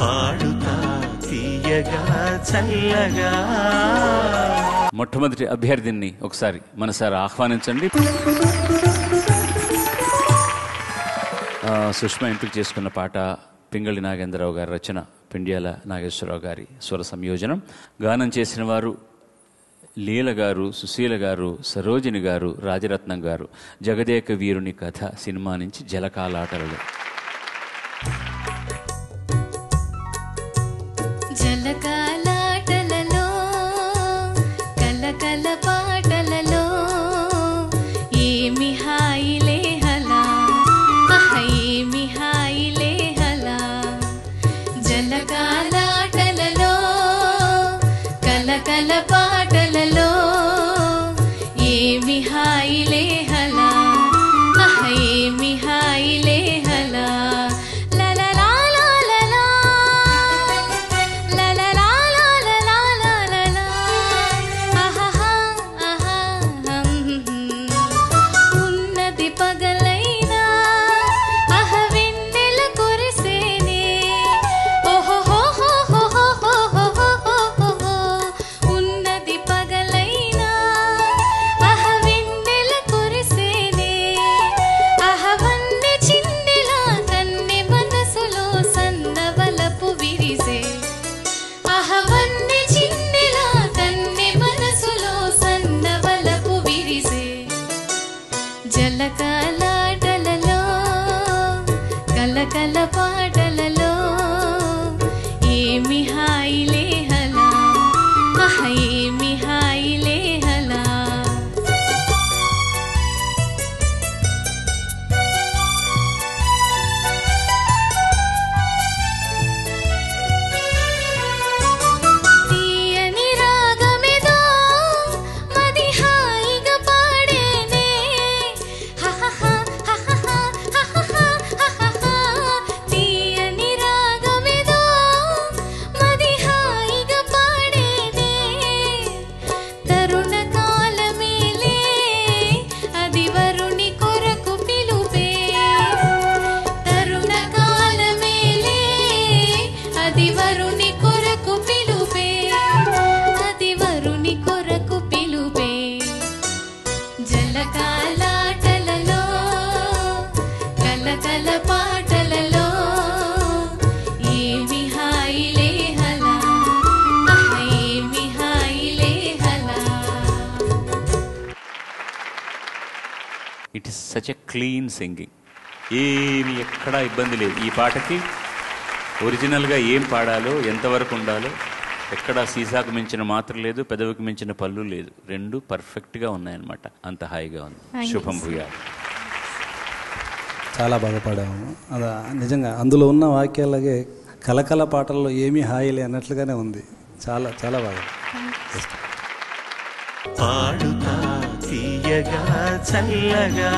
పాడుతా తీయగా చల్లగా. మొట్టమొదటి అభ్యర్థిని ఒకసారి మనసారి ఆహ్వానించండి. సుష్మ ఎంపిక చేసుకున్న పాట పింగళి నాగేంద్రరావు గారి రచన పిండ్యాల నాగేశ్వరరావు గారి స్వర సంయోజనం. గానం చేసిన వారు లీల గారు సుశీల గారు సరోజిని గారు రాజరత్నం గారు. జగదేక వీరుని కథ సినిమా నుంచి జలకాలాటలు జలకాలాటలలో. జలకాలాటలలో కలకల పా కలకల పాటలలో ఏమి హాయిలే హలా ఆహ it is such a clean singing ఏమి ఎక్కడా ఇబ్బంది లేదు. ఈ పాటకి ఒరిజినల్గా ఏం పాడాలో ఎంతవరకు ఉండాలో ఎక్కడా సీసాకు మించిన మాత్ర లేదు పెదవికి మించిన పళ్ళు లేదు. రెండు పర్ఫెక్ట్గా ఉన్నాయన్నమాట. అంత హాయిగా ఉంది. శుభం భూయాలు చాలా బాగా పాడాము. అదా నిజంగా అందులో ఉన్న వాక్యాలగే కలకల పాటల్లో ఏమీ హాయిలే అన్నట్లుగానే ఉంది. చాలా చాలా బాగా. పాడుతా తీయగా చల్లగా.